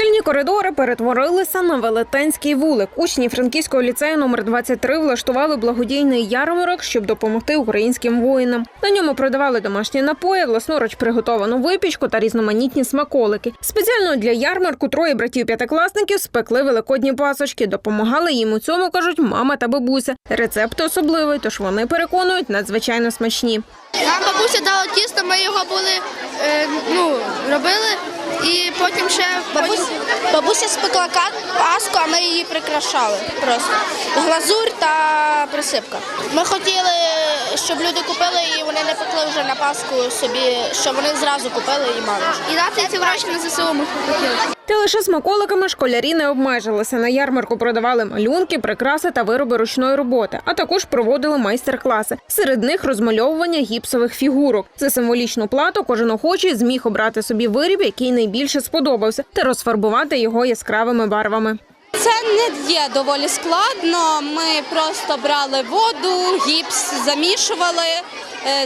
Шкільні коридори перетворилися на велетенський вулик. Учні Франківського ліцею номер 23 влаштували благодійний ярмарок, щоб допомогти українським воїнам. На ньому продавали домашні напої, власноруч приготовану випічку та різноманітні смаколики. Спеціально для ярмарку троє братів п'ятикласників спекли великодні пасочки. Допомагали їм у цьому, кажуть мама та бабуся. Рецепт особливий, тож вони переконують надзвичайно смачні. Нам бабуся дала тісто, ми його були е, ну, робили і потім ще Бабуся, бабуся спекла ка- паску, а ми її прикрашали просто. Глазурь та присипка. Ми хотіли, щоб люди купили і вони не пекли вже на паску собі, щоб вони зразу купили і мали. і дати ці гроші на ЗСУ ми хотіли. Та лише смаколиками школярі не обмежилися. На ярмарку продавали малюнки, прикраси та вироби ручної роботи, а також проводили майстер-класи. Серед них розмальовування гіпсових фігурок. За символічну плату кожен охочий зміг обрати собі виріб, який найбільше сподобався, та розфарбувати його яскравими барвами. Це не є доволі складно. Ми просто брали воду, гіпс замішували,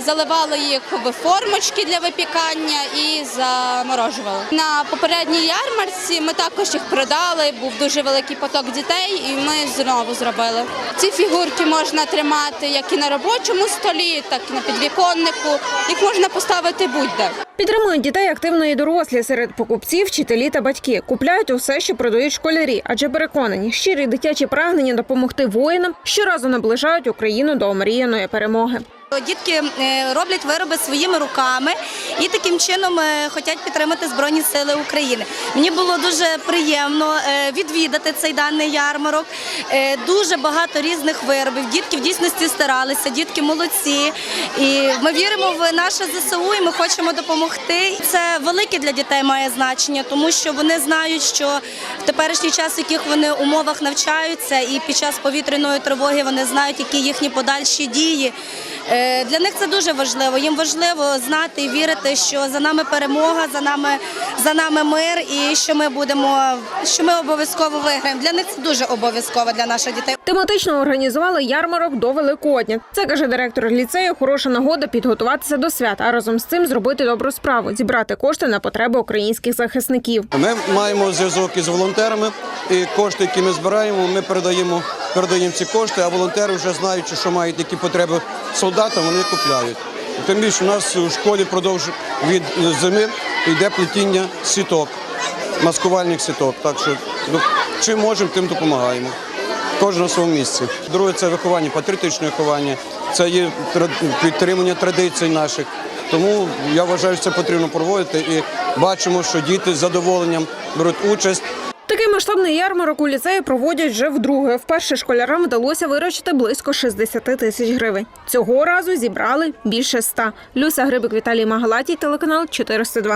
заливали їх в формочки для випікання і заморожували. На попередній ярмарці ми також їх продали. Був дуже великий поток дітей, і ми знову зробили. Ці фігурки можна тримати як і на робочому столі, так і на підвіконнику. Їх можна поставити будь-де. Підтримують дітей активно і дорослі серед покупців, вчителі та батьки. Купляють усе, що продають школярі, адже переконані, щирі дитячі прагнення допомогти воїнам щоразу наближають Україну до омріяної перемоги. Дітки е, роблять вироби своїми руками і таким чином е, хочуть підтримати Збройні Сили України. Мені було дуже приємно е, відвідати цей даний ярмарок. Е, Дуже багато різних виробів. Дітки в дійсності старалися, дітки молодці. І ми віримо в наше ЗСУ і ми хочемо допомогти. Це велике для дітей має значення, тому що вони знають, що в теперішній час, в яких вони умовах навчаються, і під час повітряної тривоги вони знають, які їхні подальші дії. Е, Для них це дуже важливо. Їм важливо знати і вірити, що за нами перемога, за нами за нами мир, і що ми будемо, що ми обов'язково виграємо. Для них це дуже обов'язково для наших дітей. Тематично організували ярмарок до Великодня. Це каже директор ліцею. Хороша нагода підготуватися до свят, а разом з цим зробити добру справу, зібрати кошти на потреби українських захисників. Ми маємо зв'язок із волонтерами, і кошти, які ми збираємо, ми передаємо, передаємо ці кошти, а волонтери вже знаючи, що мають які потреби солдата, вони купляють. Тим більше у нас у школі впродовж від зими йде плетіння сіток, маскувальних сіток. Так що ну, чим можемо, тим допомагаємо. Кожен на своєму місці. Друге це виховання, патріотичне виховання, це є підтримання традицій наших. Тому я вважаю, що це потрібно проводити і бачимо, що діти з задоволенням беруть участь. Масштабний ярмарок у ліцеї проводять вже вдруге. Вперше школярам вдалося виручити близько 60 тисяч гривень. Цього разу зібрали більше 100. Люся Грибик, Віталій Магалатій, телеканал 402.